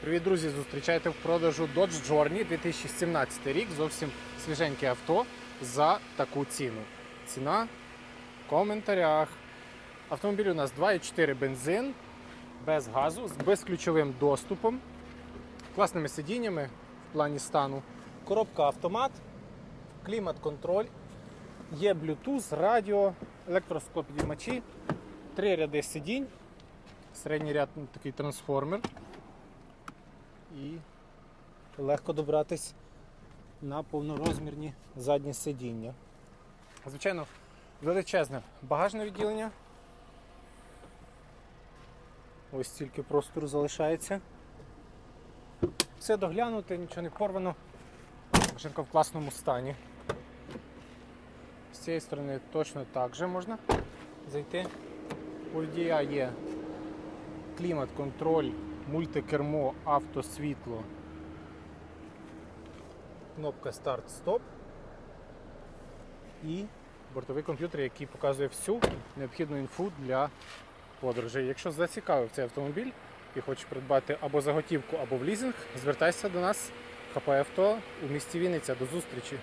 Привіт, друзі! Зустрічайте в продажу Dodge Journey 2017 рік. Зовсім свіженьке авто за таку ціну. Ціна в коментарях. Автомобіль у нас 2,4 бензин, без газу, з безключовим доступом, класними сидіннями в плані стану. Коробка автомат, клімат-контроль, є Bluetooth, радіо, електросклопідіймачі, три ряди сидінь, середній ряд ну, такий трансформер і легко добратись на повнорозмірні задні сидіння. Звичайно, величезне багажне відділення. Ось стільки простору залишається. Все доглянуте, нічого не порвано. Машинка в класному стані. З цієї сторони точно так же можна зайти. У водія є клімат, контроль, мультикермо, автосвітло, кнопка старт-стоп і бортовий комп'ютер, який показує всю необхідну інфу для подорожей. Якщо зацікавив цей автомобіль і хочеш придбати або за готівку, або в лізинг, звертайся до нас. ХП авто у місті Вінниця. До зустрічі!